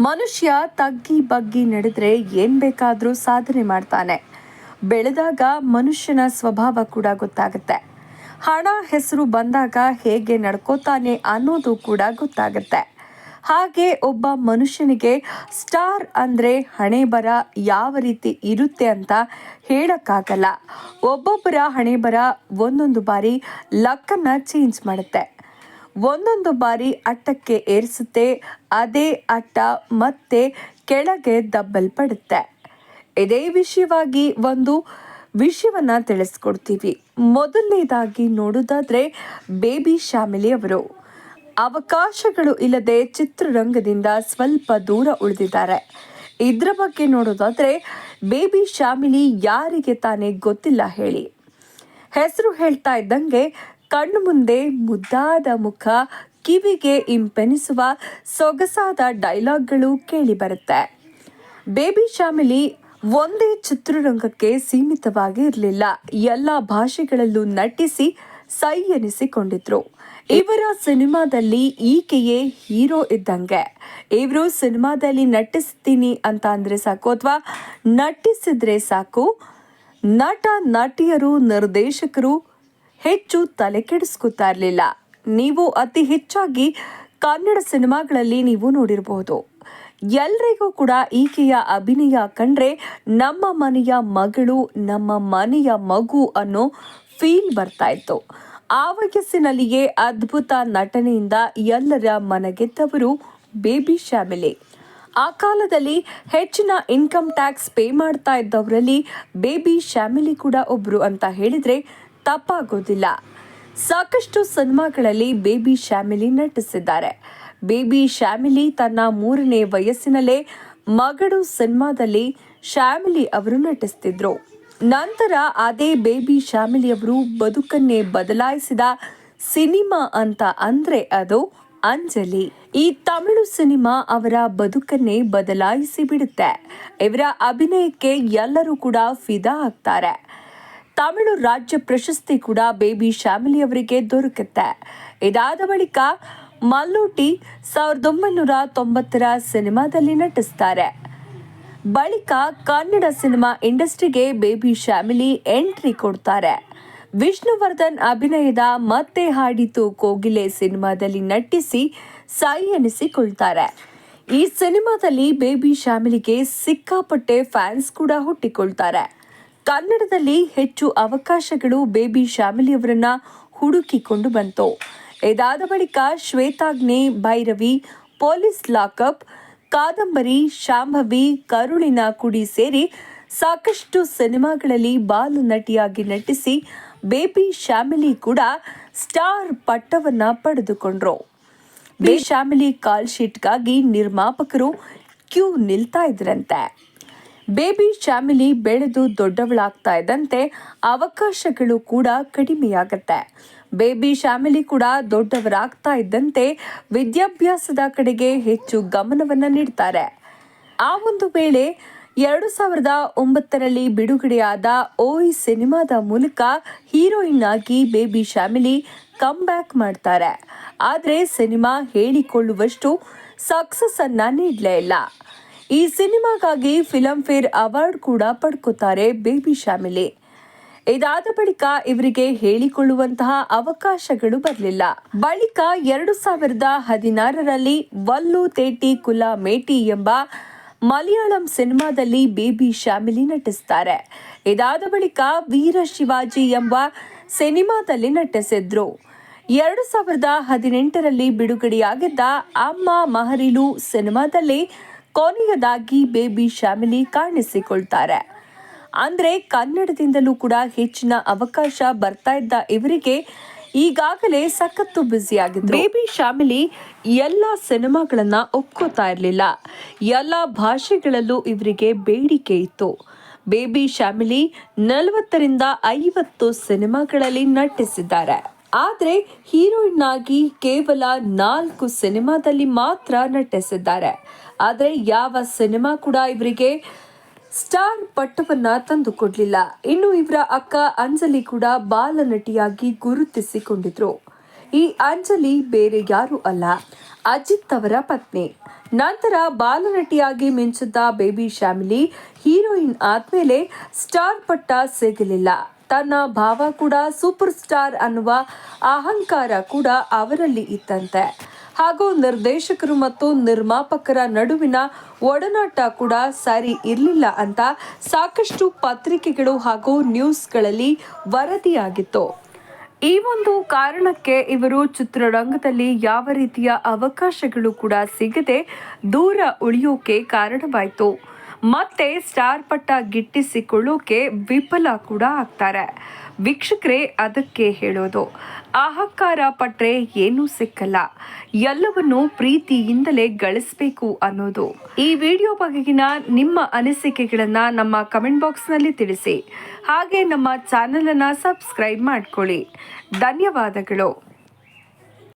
ಮನುಷ್ಯ ತಗ್ಗಿ ಬಗ್ಗಿ ನಡೆದ್ರೆ ಏನು ಬೇಕಾದರೂ ಸಾಧನೆ ಮಾಡ್ತಾನೆ. ಬೆಳೆದಾಗ ಮನುಷ್ಯನ ಸ್ವಭಾವ ಕೂಡ ಗೊತ್ತಾಗುತ್ತೆ. ಹಣ, ಹೆಸರು ಬಂದಾಗ ಹೇಗೆ ನಡ್ಕೋತಾನೆ ಅನ್ನೋದು ಕೂಡ ಗೊತ್ತಾಗುತ್ತೆ. ಹಾಗೆ ಒಬ್ಬ ಮನುಷ್ಯನಿಗೆ ಸ್ಟಾರ್ ಅಂದ್ರೆ ಹಣೆ ಬರ ಯಾವ ರೀತಿ ಇರುತ್ತೆ ಅಂತ ಹೇಳೋಕ್ಕಾಗಲ್ಲ. ಒಬ್ಬೊಬ್ಬರ ಹಣೆ ಬರ ಒಂದೊಂದು ಬಾರಿ ಲಕ್ಕನ್ನ ಚೇಂಜ್ ಮಾಡುತ್ತೆ. ಒಂದೊಂದು ಬಾರಿ ಅಟ್ಟಕ್ಕೆ ಏರಿಸುತ್ತೆ, ಅದೇ ಅಟ್ಟ ಮತ್ತೆ ಕೆಳಗೆ ದಬ್ಬಲ್ಪಡುತ್ತೆ. ಇದೇ ವಿಷಯವಾಗಿ ಒಂದು ವಿಷಯವನ್ನು ತಿಳಿಸ್ಕೊಡ್ತೀವಿ. ಮೊದಲನೇದಾಗಿ ನೋಡೋದಾದ್ರೆ ಬೇಬಿ ಶ್ಯಾಮಿಲಿ ಅವರು. ಅವಕಾಶಗಳು ಇಲ್ಲದೆ ಚಿತ್ರರಂಗದಿಂದ ಸ್ವಲ್ಪ ದೂರ ಉಳಿದಿದ್ದಾರೆ. ಇದರ ಬಗ್ಗೆ ನೋಡೋದಾದ್ರೆ ಬೇಬಿ ಶ್ಯಾಮಿಲಿ ಯಾರಿಗೆ ತಾನೇ ಗೊತ್ತಿಲ್ಲ ಹೇಳಿ. ಹೆಸರು ಹೇಳ್ತಾ ಇದ್ದಂಗೆ ಕಣ್ಣು ಮುಂದೆ ಮುದ್ದಾದ ಮುಖ, ಕಿವಿಗೆ ಇಂಪೆನಿಸುವ ಸೊಗಸಾದ ಡೈಲಾಗ್ಗಳು ಕೇಳಿ ಬರುತ್ತೆ. ಬೇಬಿ ಶಾಮಿಲಿ ಒಂದೇ ಚಿತ್ರರಂಗಕ್ಕೆ ಸೀಮಿತವಾಗಿ ಇರಲಿಲ್ಲ. ಎಲ್ಲ ಭಾಷೆಗಳಲ್ಲೂ ನಟಿಸಿ ಸೈ ಎನಿಸಿಕೊಂಡಿದ್ರು. ಇವರ ಸಿನಿಮಾದಲ್ಲಿ ಈಕೆಯೇ ಹೀರೋ ಇದ್ದಂಗೆ. ಇವರು ಸಿನಿಮಾದಲ್ಲಿ ನಟಿಸ್ತೀನಿ ಅಂತ ಅಂದರೆ ಸಾಕು ಅಥವಾ ನಟಿಸಿದ್ರೆ ಸಾಕು, ನಟ, ನಟಿಯರು, ನಿರ್ದೇಶಕರು ಹೆಚ್ಚು ತಲೆ ಕೆಡಿಸ್ಕೊತಾ ಇರಲಿಲ್ಲ. ನೀವು ಅತಿ ಹೆಚ್ಚಾಗಿ ಕನ್ನಡ ಸಿನಿಮಾಗಳಲ್ಲಿ ನೀವು ನೋಡಿರಬಹುದು ಎಲ್ರಿಗೂ ಕೂಡ ಈಕೆಯ ಅಭಿನಯ ಕಂಡ್ರೆ ನಮ್ಮ ಮನೆಯ ಮಗಳು, ನಮ್ಮ ಮನೆಯ ಮಗು ಅನ್ನೋ ಫೀಲ್ ಬರ್ತಾ ಇತ್ತು. ಆ ವಯಸ್ಸಿನಲ್ಲಿಯೇ ಅದ್ಭುತ ನಟನೆಯಿಂದ ಎಲ್ಲರ ಮನಗೆದ್ದವರು ಬೇಬಿ ಶ್ಯಾಮಿಲಿ. ಆ ಕಾಲದಲ್ಲಿ ಹೆಚ್ಚಿನ ಇನ್ಕಮ್ ಟ್ಯಾಕ್ಸ್ ಪೇ ಮಾಡ್ತಾ ಇದ್ದವರಲ್ಲಿ ಬೇಬಿ ಶ್ಯಾಮಿಲಿ ಕೂಡ ಒಬ್ರು ಅಂತ ಹೇಳಿದ್ರೆ ತಪ್ಪಾಗೋದಿಲ್ಲ. ಸಾಕಷ್ಟು ಸಿನಿಮಾಗಳಲ್ಲಿ ಬೇಬಿ ಶ್ಯಾಮಿಲಿ ನಟಿಸಿದ್ದಾರೆ. ಬೇಬಿ ಶ್ಯಾಮಿಲಿ ತನ್ನ ಮೂರನೇ ವಯಸ್ಸಿನಲ್ಲೇ ಮಗಡು ಸಿನಿಮಾದಲ್ಲಿ ಶ್ಯಾಮಿಲಿ ಅವರು ನಟಿಸ್ತಿದ್ರು. ನಂತರ ಅದೇ ಬೇಬಿ ಶ್ಯಾಮಿಲಿ ಅವರು ಬದುಕನ್ನೇ ಬದಲಾಯಿಸಿದ ಸಿನಿಮಾ ಅಂತ ಅಂದ್ರೆ ಅದು ಅಂಜಲಿ. ಈ ತಮಿಳು ಸಿನಿಮಾ ಅವರ ಬದುಕನ್ನೇ ಬದಲಾಯಿಸಿ ಬಿಡುತ್ತೆ. ಇವರ ಅಭಿನಯಕ್ಕೆ ಎಲ್ಲರೂ ಕೂಡ ಫಿದಾ ಆಗ್ತಾರೆ. ತಮಿಳು ರಾಜ್ಯ ಪ್ರಶಸ್ತಿ ಕೂಡ ಬೇಬಿ ಶ್ಯಾಮಿಲಿ ಅವರಿಗೆ ದೊರಕುತ್ತೆ. ಇದಾದ ಬಳಿಕ ಮಲ್ಲೂಟಿ ಸಾವಿರದ ಒಂಬೈನೂರ ತೊಂಬತ್ತರ ಸಿನಿಮಾದಲ್ಲಿ ನಟಿಸ್ತಾರೆ. ಬಳಿಕ ಕನ್ನಡ ಸಿನಿಮಾ ಇಂಡಸ್ಟ್ರಿಗೆ ಬೇಬಿ ಶ್ಯಾಮಿಲಿ ಎಂಟ್ರಿ ಕೊಡ್ತಾರೆ. ವಿಷ್ಣುವರ್ಧನ್ ಅಭಿನಯದ ಮತ್ತೆ ಹಾಡಿತು ಕೋಗಿಲೆ ಸಿನಿಮಾದಲ್ಲಿ ನಟಿಸಿ ಸೈ ಎನಿಸಿಕೊಳ್ತಾರೆ. ಈ ಸಿನಿಮಾದಲ್ಲಿ ಬೇಬಿ ಶ್ಯಾಮಿಲಿಗೆ ಸಿಕ್ಕಾಪಟ್ಟೆ ಫ್ಯಾನ್ಸ್ ಕೂಡ ಹುಟ್ಟಿಕೊಳ್ತಾರೆ. ಕನ್ನಡದಲ್ಲಿ ಹೆಚ್ಚು ಅವಕಾಶಗಳು ಬೇಬಿ ಶ್ಯಾಮಿಲಿ ಅವರನ್ನ ಹುಡುಕಿಕೊಂಡು ಬಂತು. ಇದಾದ ಬಳಿಕ ಶ್ವೇತಾಗ್ನೆ, ಭೈರವಿ, ಪೊಲೀಸ್ ಲಾಕಪ್, ಕಾದಂಬರಿ, ಶಾಂಭವಿ, ಕರುಳಿನ ಕುಡಿ ಸೇರಿ ಸಾಕಷ್ಟು ಸಿನಿಮಾಗಳಲ್ಲಿ ಬಾಲು ನಟಿಯಾಗಿ ನಟಿಸಿ ಬೇಬಿ ಶ್ಯಾಮಿಲಿ ಕೂಡ ಸ್ಟಾರ್ ಪಟ್ಟವನ್ನ ಪಡೆದುಕೊಂಡ್ರು. ಬೇ ಶ್ಯಾಮಿಲಿ ಕಾಲ್ ಶೀಟ್ಗಾಗಿ ನಿರ್ಮಾಪಕರು ಕ್ಯೂ ನಿಲ್ತಾ ಇದ್ರಂತೆ. ಬೇಬಿ ಫ್ಯಾಮಿಲಿ ಬೆಳೆದು ದೊಡ್ಡವಳಾಗ್ತಾ ಇದ್ದಂತೆ ಅವಕಾಶಗಳು ಕೂಡ ಕಡಿಮೆಯಾಗತ್ತೆ. ಬೇಬಿ ಫ್ಯಾಮಿಲಿ ಕೂಡ ದೊಡ್ಡವರಾಗ್ತಾ ಇದ್ದಂತೆ ವಿದ್ಯಾಭ್ಯಾಸದ ಕಡೆಗೆ ಹೆಚ್ಚು ಗಮನವನ್ನು ನೀಡ್ತಾರೆ. ಆ ಒಂದು ವೇಳೆ ಎರಡು ಸಾವಿರದ ಒಂಬತ್ತರಲ್ಲಿ ಬಿಡುಗಡೆಯಾದ ಓಯ್ ಸಿನಿಮಾದ ಮೂಲಕ ಹೀರೋಯಿನ್ ಆಗಿ ಬೇಬಿ ಫ್ಯಾಮಿಲಿ ಕಮ್ ಬ್ಯಾಕ್ ಮಾಡ್ತಾರೆ. ಆದರೆ ಸಿನಿಮಾ ಹೇಳಿಕೊಳ್ಳುವಷ್ಟು ಸಕ್ಸಸ್ ಅನ್ನ ನೀಡಲೇ ಇಲ್ಲ. ಈ ಸಿನಿಮಾಗಾಗಿ ಫಿಲಂ ಫೇರ್ ಅವಾರ್ಡ್ ಕೂಡ ಪಡ್ಕೋತಾರೆ ಬೇಬಿ ಶ್ಯಾಮಿಲಿ. ಇದಾದ ಬಳಿಕ ಇವರಿಗೆ ಹೇಳಿಕೊಳ್ಳುವಂತಹ ಅವಕಾಶಗಳು ಬರಲಿಲ್ಲ. ಬಳಿಕ ಎರಡು ಸಾವಿರದ ಹದಿನಾರರಲ್ಲಿ ವಲ್ಲು ತೇಟಿ ಕುಲ ಮೇಟಿ ಎಂಬ ಮಲಯಾಳಂ ಸಿನಿಮಾದಲ್ಲಿ ಬೇಬಿ ಶ್ಯಾಮಿಲಿ ನಟಿಸ್ತಾರೆ. ಇದಾದ ಬಳಿಕ ವೀರ ಶಿವಾಜಿ ಎಂಬ ಸಿನಿಮಾದಲ್ಲಿ ನಟಿಸಿದ್ರು. ಎರಡು ಸಾವಿರದ ಹದಿನೆಂಟರಲ್ಲಿ ಬಿಡುಗಡೆಯಾಗಿದ್ದ ಅಮ್ಮ ಮಹರಿಲು ಸಿನಿಮಾದಲ್ಲಿ ಕೊನೆಯದಾಗಿ ಬೇಬಿ ಶ್ಯಾಮಿಲಿ ಕಾಣಿಸಿಕೊಳ್ತಾರೆ. ಅಂದ್ರೆ ಕನ್ನಡದಿಂದಲೂ ಕೂಡ ಹೆಚ್ಚಿನ ಅವಕಾಶ ಬರ್ತಾ ಇದ್ದ ಇವರಿಗೆ ಈಗಾಗಲೇ ಸಖತ್ತು ಬ್ಯುಸಿ ಆಗಿದ್ರು ಬೇಬಿ ಶ್ಯಾಮಿಲಿ ಎಲ್ಲ ಸಿನಿಮಾಗಳನ್ನು ಒಪ್ಕೋತಾ ಇರಲಿಲ್ಲ. ಎಲ್ಲ ಭಾಷೆಗಳಲ್ಲೂ ಇವರಿಗೆ ಬೇಡಿಕೆ ಇತ್ತು. ಬೇಬಿ ಶ್ಯಾಮಿಲಿ ನಲವತ್ತರಿಂದ ಐವತ್ತು ಸಿನಿಮಾಗಳಲ್ಲಿ ನಟಿಸಿದ್ದಾರೆ. ಆದ್ರೆ ಹೀರೋಯಿನ್ ಆಗಿ ಕೇವಲ ನಾಲ್ಕು ಸಿನಿಮಾದಲ್ಲಿ ಮಾತ್ರ ನಟಿಸಿದ್ದಾರೆ. ಆದರೆ ಯಾವ ಸಿನಿಮಾ ಕೂಡ ಇವರಿಗೆ ಸ್ಟಾರ್ ಪಟ್ಟವನ್ನ ತಂದುಕೊಡ್ಲಿಲ್ಲ. ಇನ್ನು ಇವರ ಅಕ್ಕ ಅಂಜಲಿ ಕೂಡ ಬಾಲನಟಿಯಾಗಿ ಗುರುತಿಸಿಕೊಂಡಿದ್ರು. ಈ ಅಂಜಲಿ ಬೇರೆ ಯಾರು ಅಲ್ಲ, ಅಜಿತ್ ಅವರ ಪತ್ನಿ. ನಂತರ ಬಾಲನಟಿಯಾಗಿ ಮಿಂಚಿದ್ದ ಬೇಬಿ ಶ್ಯಾಮಿಲಿ ಹೀರೋಯಿನ್ ಆದ್ಮೇಲೆ ಸ್ಟಾರ್ ಪಟ್ಟ ಸಿಗಲಿಲ್ಲ. ತನ್ನ ಭಾವ ಕೂಡ ಸೂಪರ್ ಸ್ಟಾರ್ ಅನ್ನುವ ಅಹಂಕಾರ ಕೂಡ ಅವರಲ್ಲಿ ಇತ್ತಂತೆ. ಹಾಗೂ ನಿರ್ದೇಶಕರು ಮತ್ತು ನಿರ್ಮಾಪಕರ ನಡುವಿನ ಒಡನಾಟ ಕೂಡ ಸರಿ ಇರಲಿಲ್ಲ ಅಂತ ಸಾಕಷ್ಟು ಪತ್ರಿಕೆಗಳು ಹಾಗೂ ನ್ಯೂಸ್ಗಳಲ್ಲಿ ವರದಿಯಾಗಿತ್ತು. ಈ ಒಂದು ಕಾರಣಕ್ಕೆ ಇವರು ಚಿತ್ರರಂಗದಲ್ಲಿ ಯಾವ ರೀತಿಯ ಅವಕಾಶಗಳು ಕೂಡ ಸಿಗದೆ ದೂರ ಉಳಿಯೋಕೆ ಕಾರಣವಾಯಿತು. ಮತ್ತೆ ಸ್ಟಾರ್ ಪಟ್ಟ ಗಿಟ್ಟಿಸಿಕೊಳ್ಳೋಕೆ ವಿಫಲ ಕೂಡ ಆಗ್ತಾರೆ. ವೀಕ್ಷಕರೇ, ಅದಕ್ಕೆ ಹೇಳೋದು, ಅಹಂಕಾರ ಪಟ್ರೆ ಏನೂ ಸಿಕ್ಕಲ್ಲ. ಎಲ್ಲವನ್ನು ಪ್ರೀತಿಯಿಂದಲೇ ಗಳಿಸಬೇಕು ಅನ್ನೋದು. ಈ ವಿಡಿಯೋ ಬಗೆಗಿನ ನಿಮ್ಮ ಅನಿಸಿಕೆಗಳನ್ನು ನಮ್ಮ ಕಮೆಂಟ್ ಬಾಕ್ಸ್ನಲ್ಲಿ ತಿಳಿಸಿ. ಹಾಗೆ ನಮ್ಮ ಚಾನೆಲ್ ಅನ್ನ ಸಬ್ಸ್ಕ್ರೈಬ್ ಮಾಡ್ಕೊಳ್ಳಿ. ಧನ್ಯವಾದಗಳು.